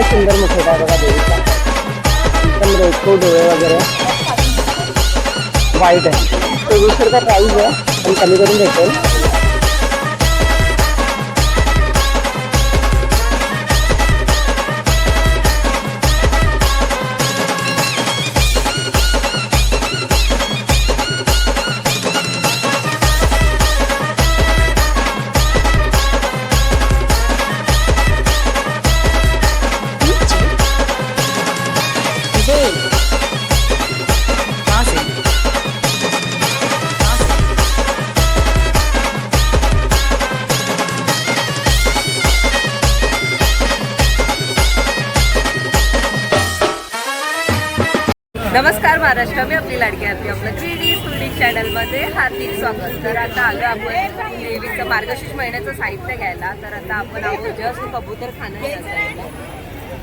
खूपच सुंदर मुखवटा आहे बघा देवीचा. एकदम रेखो डोळे वगैरे. वाईट आहे. चोवीस रुपये प्राईज आहे पण कमी करून भेटेल. हार्दिक स्वागत. तर आता आलो आपण देवीचं मार्गशीर्ष महिन्याचं साहित्य घ्यायला. तर आता आपण आहोत जस्ट कबूतर खाना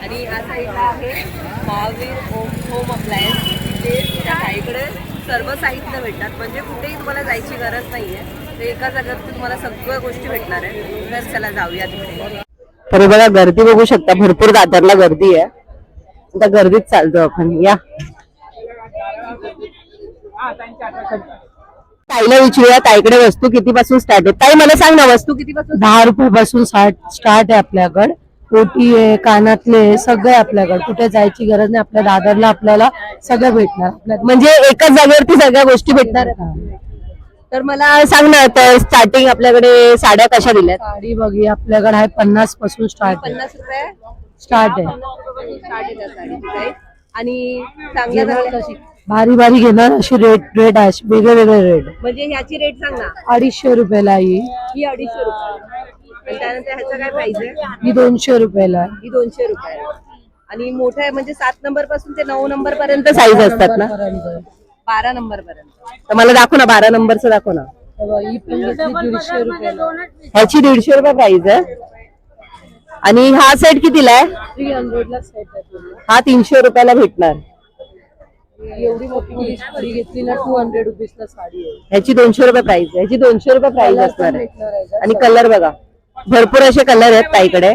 आणि या साईडला आहे महावीर होम होम अप्लायन्स तिथे त्या साईडकडे सर्व साहित्य भेटतात. म्हणजे कुठेही तुम्हाला जायची गरज नाही आहे ते एका जागेवरती तुम्हाला सगळ्या गोष्टी भेटणार आहे तर चला जाऊया तिकडे. तर हे बघा गर्दी बघू शकता. भरपूर दादरला गर्दी आहे. आता गर्दीत चालतो आपण. या. ताईला विचारूया ताईकडे वस्तू किती पासून स्टार्ट आहे ताई मला सांग ना वस्तू किती पासून दहा रुपयापासून स्टार्ट स्टार्ट आहे आपल्याकडे. ओटी आहे कानातले आहे, सगळे आपल्याकडे. कुठे जायची गरज नाही आपल्या दादरला आपल्याला सगळं भेटणार. आपल्या म्हणजे एकाच जागेवरती सगळ्या गोष्टी भेटणार? आहेत. तर मला सांग ना तर स्टार्टिंग आपल्याकडे साड्या कशा दिल्यात? साडी बघी आपल्याकडे आहे पन्नासपासून स्टार्ट आहे. पन्नास रुपये? स्टार्ट आहे. आणि चांगल्या चांगल्या कशी भारी भारी घेणार अशी रेट रेट आहे अशी वेगळे वेगळे रेट म्हणजे ह्याची रेट सांग ना. अडीचशे रुपयाला ही. ही अडीचशे रुपये आणि त्यानंतर ह्याचा काय प्राइस आहे? ही दोनशे रुपयाला. आहे. ही दोनशे रुपये आहे. आणि मोठा आहे म्हणजे सात नंबरपासून ते नऊ नंबर पर्यंत साईज असतात ना. बारा नंबर पर्यंत. तर मला दाखव ना बारा नंबरचं दाखव ना. तेव्हा ही पण घेतली दीडशे रुपयाला. ह्याची दीडशे रुपये प्राइस आहे. आणि हा सेट कितीला आहे? थ्री हंड्रेडला सेट आहे. पूर्ण. हा तीनशे रुपयाला भेटणार. एवढी मोठी साडी घेतली ना टू हंड्रेड रुपीजला साडी आहे. ह्याची दोनशे रुपये प्राइस आहे. ह्याची दोनशे रुपये प्राइस Colour असणार आहे. भेटणार आहे का? आणि कलर बघा. भरपूर असे कलर आहेत ताईकडे.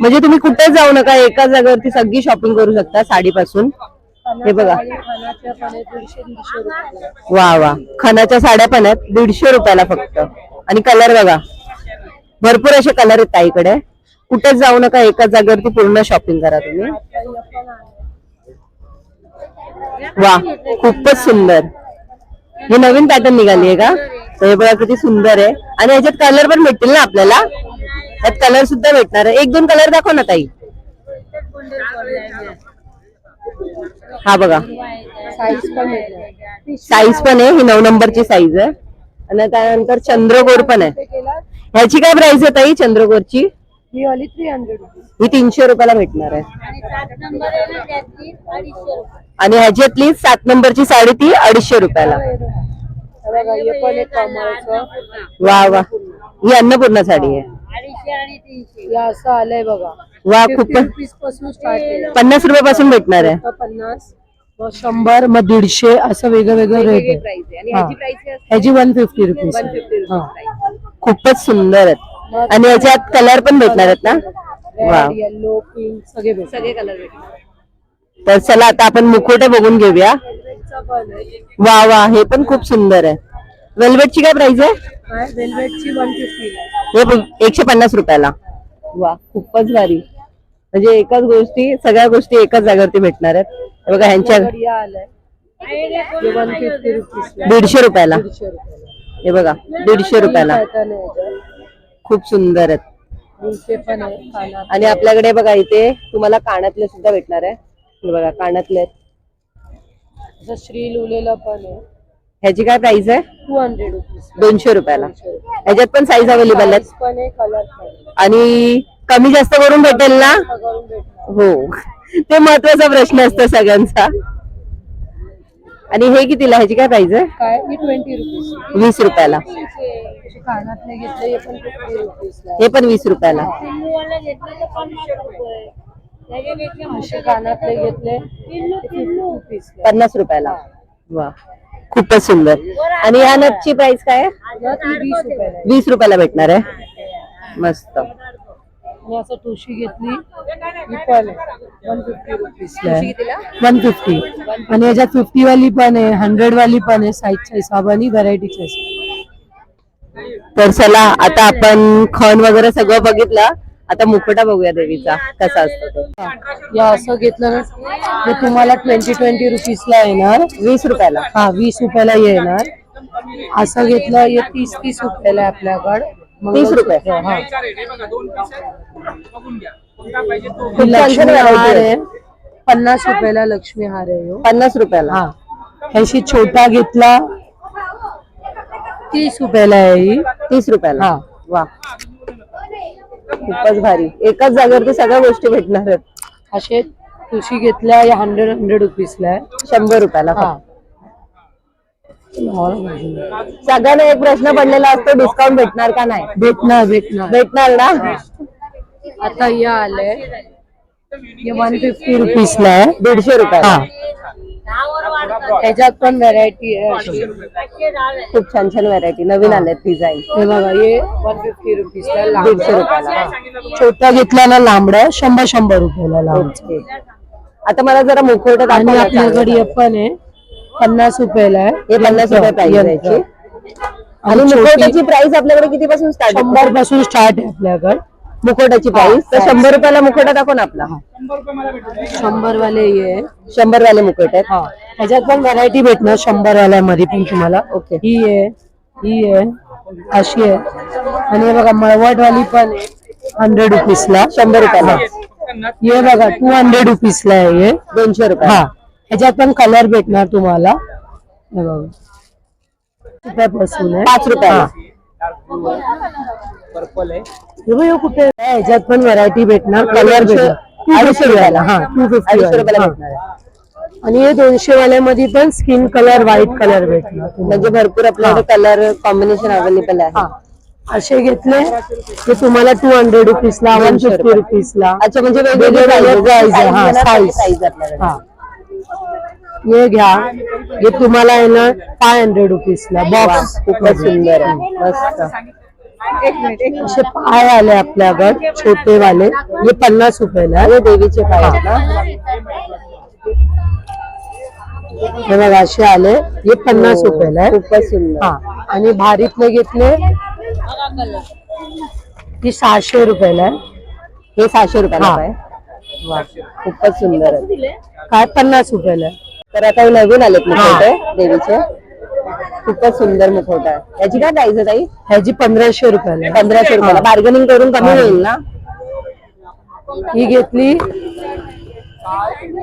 म्हणजे तुम्ही कुठेच जाऊ नका. एका जागेवरती सगळी शॉपिंग करू शकता साडीपासून. हे बघा. दीडशे दीडशे रुपयाला. वा वा. खणाच्या साड्या पण आहेत दीडशे रुपयाला फक्त. आणि कलर बघा. भरपूर असे कलर आहेत ताईकडे. कुठेच जाऊ नका. एकाच जागेवरती पूर्ण शॉपिंग करा तुम्ही. वा खूपच सुंदर. हे नवीन पॅटर्न निघाली आहे का? तर हे बघा किती सुंदर आहे. आणि याच्यात कलर पण भेटतील ना आपल्याला? त्यात कलर सुद्धा भेटणार आहे. एक दोन कलर दाखव ना ताई. हा बघा. साईज पण साईज पण आहे. ही नऊ नंबरची साईज आहे. आणि त्यानंतर चंद्रकोर पण आहे. ह्याची काय प्राइस आहे ताई चंद्रकोरची? ही वाली थ्री हंड्रेड रुपीज ही तीनशे रुपयाला भेटणार आहे. आणि ह्याच्यातली सात नंबरची साडी ती अडीचशे रुपयाला. बघा हे पण एक कमळचं वा वा. ही अन्नपूर्णा साडी आहे. हे असं आलंय बघा. वा रुपीजपासून स्टार्ट केलं. पन्नास रुपयापासून भेटणार आहे. पन्नास मग शंभर मग दीडशे असं वेगळं वेगळं वेगळी रेट प्राइस आहे. आणि हा. ह्याची प्राइस ह्याची one fifty rupees one fifty हा. खूपच सुंदर आहेत. आणि याच्यात कलर पण भेटणार आहेत ना? वा येलो पिंक सगळे भेटतात सगळे कलर भेटणार. तर चला आता आपण मुखवटे बघून घेऊया. वा वा हे पण खूप सुंदर आहे. वेल्वेटची काय प्राइस आहे? वेल्वेटची वन फिफ्टी हे बघ, एकशे पन्नास रुपयाला. वा खूपच भारी. म्हणजे एकाच गोष्टी सगळ्या गोष्टी एकाच जागेवरती भेटणार आहेत. हे बघा ह्यांच्या आलंय. वन फिफ्टी रुपीज दीडशे रुपयाला. हे बघा दीडशे रुपयाला. खूप सुंदर आहेत. आणि आपल्याकडे बघा इथे तुम्हाला कानातले सुद्धा भेटणार आहे. बघा कानातले श्री लिहिलेलं पण आहे. ह्याची काय प्राइस आहे? टू हंड्रेड रुपीज दोनशे रुपयाला. ह्याच्यात पण साईज अवेलेबल आहेत. पण आहे कलर पण आहे. आणि कमी जास्त करून भेटेल ना? हो. ते महत्त्वाचा प्रश्न असतो सगळ्यांचा. आणि हे कितीला ह्याची काय प्राइस आहे? काय? ही ट्वेंटी रुपीज वीस रुपयाला. कानातले घेतले हे पण फिफ्टी रुपीज हे पण वीस रुपयाला. असे कानातले घेतले फिफ्टी रुपीज पन्नास रुपयाला. वा. खूपच सुंदर. आणि या नथची प्राइस काय आहे? ती वीस रुपयाला आहे. वीस रुपयाला भेटणार आहे? मस्त. आणि असं तुळशी घेतली. वन फिफ्टी रुपीजला? वन फिफ्टी आणि याच्यात फिफ्टी वाली पण आहे हंड्रेड वाली पण आहे साईजच्या हिशोबाने व्हरायटीच्या तर चला आता आपण खण वगैरे सगळं बघितलं. आता मुखवटा बघूया देवीचा कसा असतो तो. या असं घेतलं ना हे तुम्हाला ट्वेंटी ट्वेंटी रुपीजला येणार. वीस रुपयाला. हा वीस रुपयाला हे येणार. असं घेतलं हे तीस तीस रुपयाला आहे आपल्याकडे. तीस रुपये? हा लक्ष्मी हार आहे. पन्नास रुपयाला लक्ष्मी हार आहे ह्यो. पन्नास रुपयाला. हा. ह्याशी छोटा घेतला. तीस रुपयाला आहे ही. तीस रुपयाला. हा. वा. खूपच भारी. एकाच जागेवरती सगळ्या गोष्टी भेटणार आहेत. असे तुळशी घेतल्या या हंड्रेड हंड्रेड रुपीजला आहे. शंभर रुपयाला हा. सगळ्यांना एक प्रश्न पडलेला असतो डिस्काउंट भेटणार का नाही? भेटणार भेटणार. भेटणार ना? आता या आलंय. हे वन फिफ्टी रुपीजला आहे. दीडशे रुपयाला. हा. ह्याच्यात पण व्हरायटी आहे. खूप छान छान व्हरायटी नवीन आल्यात डिझाईन हे बघा हे वन फिफ्टी रुपीजला दीडशे लांब रुपयाला. छोटा घेतला ना लांबडा शंभर शंभर रुपयाला लांब आता मला जरा मुखवटा आणि आपल्याकडे पण आहे. पन्नास रुपयाला आहे. हे पन्नास रुपये प्राइस यंत्र. याची आणि आणि छोटी मुखवट्याची प्राइस आपल्याकडे किती पासून स्टार्ट शंभरपासून स्टार्ट आहे आपल्याकडे. मुखवट्याची प्राइस तर शंभर रुपयाला मुखवटा दाखव ना आपला. शंभर वाले हे आहे. शंभर वाले मुखवटे आहेत. हा. ह्याच्यात पण व्हरायटी भेटणार शंभर वाल्यामध्ये पण तुम्हाला. ओके. ही आहे. ही आहे. अशी आहे. आणि हे बघा मळवट वाली पण आहे. हंड्रेड रुपीजला शंभर रुपयाला. हे. बघा टू हंड्रेड रुपीजला आहे हे. दोनशे रुपये हा. ह्याच्यात पण कलर भेटणार तुम्हाला. हे बघा. रुपयापासून आहे. पाच रुपयाला. हे. बघ, हे कुठे? आहे? ह्याच्यात पण व्हरायटी भेटणार कलर भेटणार. अडीचशे रुपयाला हा. टू अडीचशे फिफ्टी रुपयाला भेटणार आहे. आणि हे दोनशे वाल्यामध्ये पण स्किन कलर व्हाईट कलर भेटणार तुम्हाला. म्हणजे भरपूर आपल्याकडे कलर कॉम्बिनेशन अवेलेबल आहे. हा. असे घेतले ते तुम्हाला टू हंड्रेड रुपीजला वन दोनशे फिफ्टी रुपये. रुपीजला अच्छा म्हणजे वेगवेगळे आहे. हा, size. साईज आपल्याकडे. हा. हे घ्या. हे तुम्हाला आहे ना फाय हंड्रेड रुपीजला बॉक्स खूपच सुंदर आहे. मस्त. असे पाय आले आपल्याकडे छोटे वाले हे पन्नास रुपयाला आहे. हे देवीचे पाय आहेत ना. हे बघा असे आले. हे पन्नास हो, रुपयाला आहे. खूपच सुंदर. हा. आणि भारीतले घेतले. ती सहाशे रुपयाला आहे. हे सहाशे रुपयाला हा. पाय. वा खूपच सुंदर आहे. काय? पन्नास रुपयाला आहे. तर आता हे नवीन आलेत मुखवटे देवीचे. खूपच सुंदर मुखवटा आहे. याची काय प्राइस आहे ताई? ह्याची पंधराशे रुपयाला. पंधराशे रुपयाला. बार्गेनिंग करून कमी. होईल ना? ही घेतली.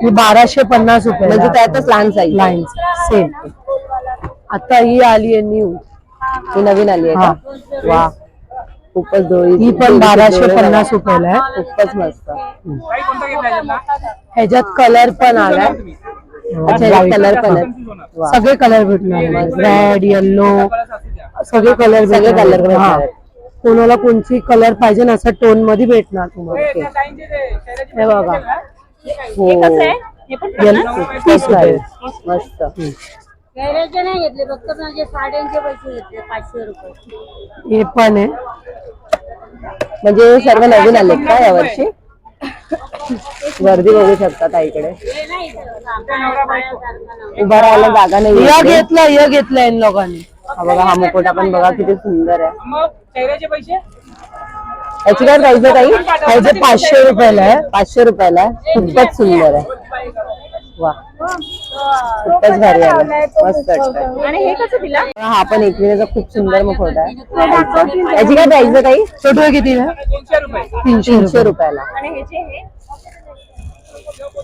ही बाराशे पन्नास रुपये म्हणजे त्यातच लहान साईज लाईन सेम आता ही आली आहे न्यू ही नवीन आली आहे. का? वा. खूपच डोळी ही पण बाराशे पन्नास रुपयाला आहे. खूपच मस्त. ह्याच्यात कलर पण आलाय. अच्छा कलर वा. सगळे कलर भेटणार रेड येल्लो सगळे कलर सगळे हा. आहेत. कोणाला कोणची कलर पाहिजे ना असं टोनमध्ये भेटणार तुम्हाला हे बघा. हो. तीस मस्त. गैरेचे नाही घेतले फक्त माझे साड्यांचे पैसे घेतले पाचशे रुपये. हे पण आहे. म्हणजे सर्व नवीन आलेत का यावर्षी गर्दी बघू शकतात आईकडे नाही सारखं उभा राहायला जागा नाही या. घेतलं या घेतलं इन लोकांनी. हा बघा हा मुकोटा पण बघा किती सुंदर आहे. मग चेहऱ्याचे पैसे? याची काय प्राइस आहे ताई? पाचशे रुपयाला आहे. पाचशे रुपयाला आहे. खूपच सुंदर आहे. वा. खूपच भारी आहे. मस्त वाटतंय आणि हे कसं दिला? हा पण एकविरेचा खूप सुंदर मुखवटा आहे. याची काय प्राइस आहे ताई? छोटे किती आहे? दोनशे रुपये. तीनशे तीनशे रुपये. रुपयाला. आणि हे जे हे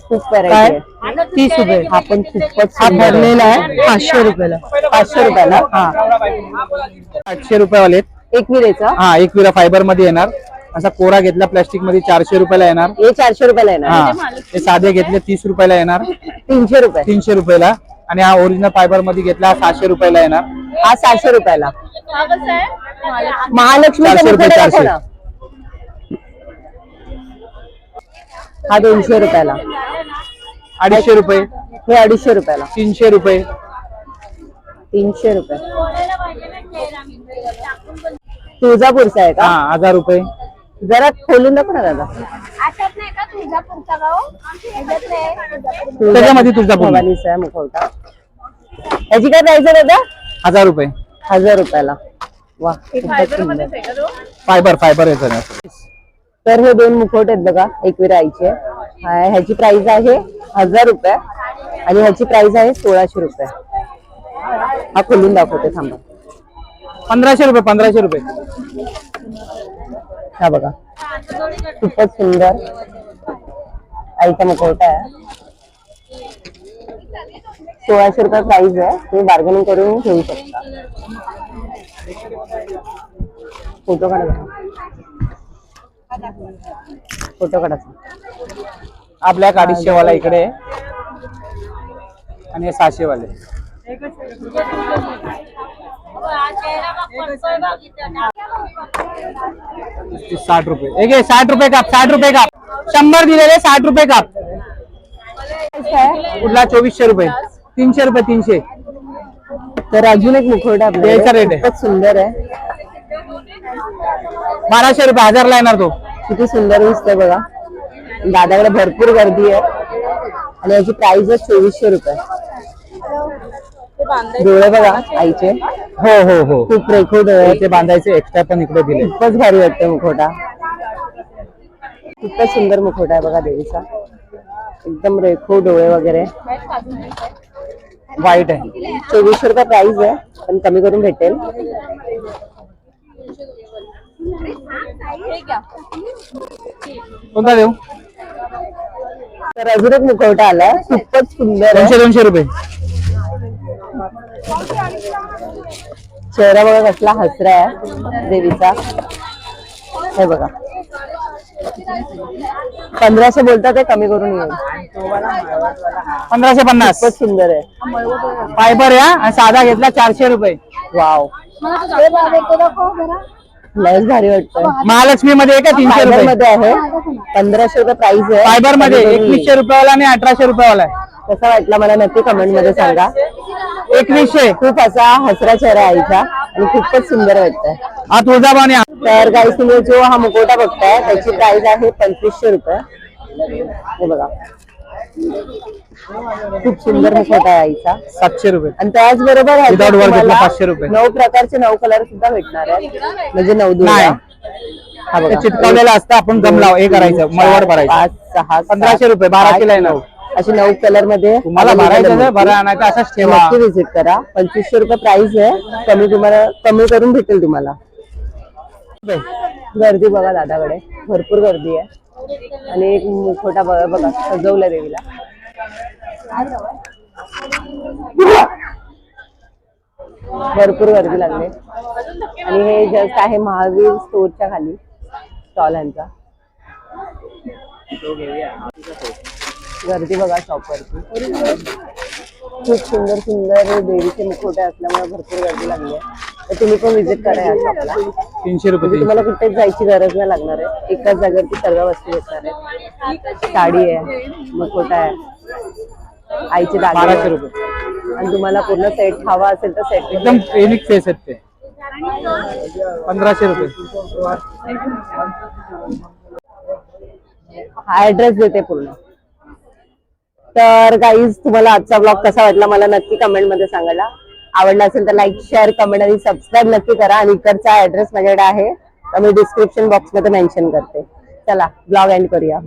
खूप व्हरायटी आहे. तीस रुपये. हा पण खूपच हा. भरलेला आहे? पाचशे रुपयाला. पाचशे रुपयाला. हा. आठशे रुपयावाले आहेत. एकविरेचा? हा एक विरा फायबरमध्ये येणार. असा कोरा घेतला प्लास्टिकमध्ये चारशे रुपयाला येणार. हे चारशे रुपयाला हा येणार. हे साधे घेतले तीस रुपयाला येणार. तीनशे रुपये. तीनशे रुपयाला. आणि हा ओरिजिनल फायबरमध्ये घेतला हा सहाशे रुपयाला येणार. हा सहाशे रुपयाला. हा कसं आहे? महालक्ष्मीचा चारशे रुपये, चारशे. हा दोनशे रुपयाला. अडीचशे रुपये. हे अडीचशे रुपयाला. तीनशे रुपये. तीनशे रुपये. तुळजापूरचा आहे हा का हजार रुपये. जरा खोलून दाखव ना दादा. अशात नाही का तुळजापूरचा गाव त्याच्यामध्ये तुळजापूर. भवानीचा मुखवटा याची काय प्राइस आहे दादा? हजार रुपये. हजार रुपयाला. वा खूपच सुंदर. फायबर फायबर आहे. तर हे दोन मुखवटे आहेत बघा एकविरा आईचे हा- ह्याची प्राइस आहे हजार रुपये आणि ह्याची प्राइस आहे सोळाशे रुपये. हा खोलून दाखवते थांबा. पंधराशे रुपये पंधराशे रुपये. हा बघा. खूपच सुंदर. आईचा मुखवटा आहे. सोळाशे रुपये प्राइस आहे. तुम्ही बार्गेनिंग करून घेऊ शकता. फोटो काढा. फोटो काढा. आपल्या अडीचशे वाला इकडे. आहे. आणि हे सहाशे वाले साठ रुपये. एक साठ रुपये काप साठ रुपये काप. शंभर दिलेले साठ रुपये काप. कुठला? चोवीसशे रुपये. तीनशे रुपये तीनशे. तर अजून एक मुखवटा याचा rate आहे. खूपच सुंदर आहे. बाराशे रुपये हजारला येणार तो. किती सुंदर दिसतंय बघा. दादाकडे भरपूर गर्दी आहे. आणि याची प्राइस आहे चोवीसशे रुपये. डोळे बघा आईचे. हो हो हो. खूप रेखो डोळे आहेत. ते बांधायचे एक्स्ट्रा पण इकडे दिले. खूपच भारी वाटतं मुखवटा. खूपच सुंदर मुखवटा आहे बघा देवीचा. एकदम रेखो डोळे वगैरे. वाईट आहे. चोवीसशे रुपये प्राइस आहे पण कमी करून भेटेल. कोणता देऊ? तर अजून एक मुखवटा आलाय. खूपच सुंदर दोनशे दोनशे रुपये. चेहरा बघा कसला हसरा आहे देवीचा. हे बघा. पंधराशे बोलतात ते कमी करून येईल पंधराशे पन्नास. खूपच सुंदर आहे. फायबर या आणि साधा घेतला चारशे रुपये. वाव. लयच भारी वाटतंय. महालक्ष्मी मध्ये का तीनशे रुपये. मध्ये आहे. पंधराशे रुपये प्राइस आहे. फायबरमध्ये. एकवीसशे रुपयावाला आणि अठराशे रुपयावाला आहे. कसा वाटला मला नक्की कमेंटमध्ये सांगा. एकवीसशे खूप असा हसरा चेहरा आहे आईचा आणि खूपच सुंदर वाटतंय. हा तुळजाभवानी तर काही तुम्ही जो हा मुकोटा बघताय त्याची प्राइस आहे पंचवीसशे रुपये. हे बघा. खूप सुंदर मुखवटा आहे आईचा. सातशे रुपये. आणि त्याचबरोबर ह्याच्यात Without work घेतला तुम्हाला 500 रुपये. नऊ प्रकारचे नऊ कलर सुद्धा भेटणार आहेत. म्हणजे नऊ नाही. हा ते बघा चिटकवलेलं असतं आपण गम लाव हे करायचं. मळवड भरायचं. पाच सहा सात, पंधराशे रुपये, बाराशेला येणार. नऊ. असे नऊ कलरमध्ये तुम्हाला भरायचं. भरा असंच ठेवा. नक्की विजिट करा. पंचवीसशे रुपये प्राइस आहे. कमी तुम्हाला कमी करून भेटेल तुम्हाला. गर्दी बघा दादाकडे. भरपूर गर्दी आहे. आणि एक मुखोटा बघा बघा सजवला देवीला. भरपूर गर्दी लागली. आणि हे जस्ट आहे महावीर स्टोरच्या खाली. स्टॉल यांचा गर्दी बघा शॉपवरती खूप सुंदर सुंदर देवीचे मुखवटे असल्यामुळे भरपूर गर्दी लागली आहे. तर तुम्ही पण विजिट करा या शॉपला तीनशे रुपये म्हणजे तुम्हाला कुठेच जायची गरज नाही लागणार आहे. एकाच जागेवरती सर्व वस्तू भेटणार आहेत साडी आहे मुखवटा आहे आईचे बाराशे. रुपये. आणि तुम्हाला पूर्ण सेट हवा असेल तर सेट एकदम युनिक फेस आहेत ते. पंधराशे रुपये. हा ऍड्रेस देते पूर्ण. तर गाईज तुम्हाला आजचा ब्लॉग कसा वाटला मला नक्की कमेंटमध्ये सांगायला. आवडला असेल तर लाईक शेअर कमेंट आणि सबस्क्राईब नक्की करा. आणि इकडचा ऍड्रेस माझ्याकडे आहे. तर मी डिस्क्रिप्शन बॉक्समध्ये मेन्शन करते. चला ब्लॉग एंड करूया.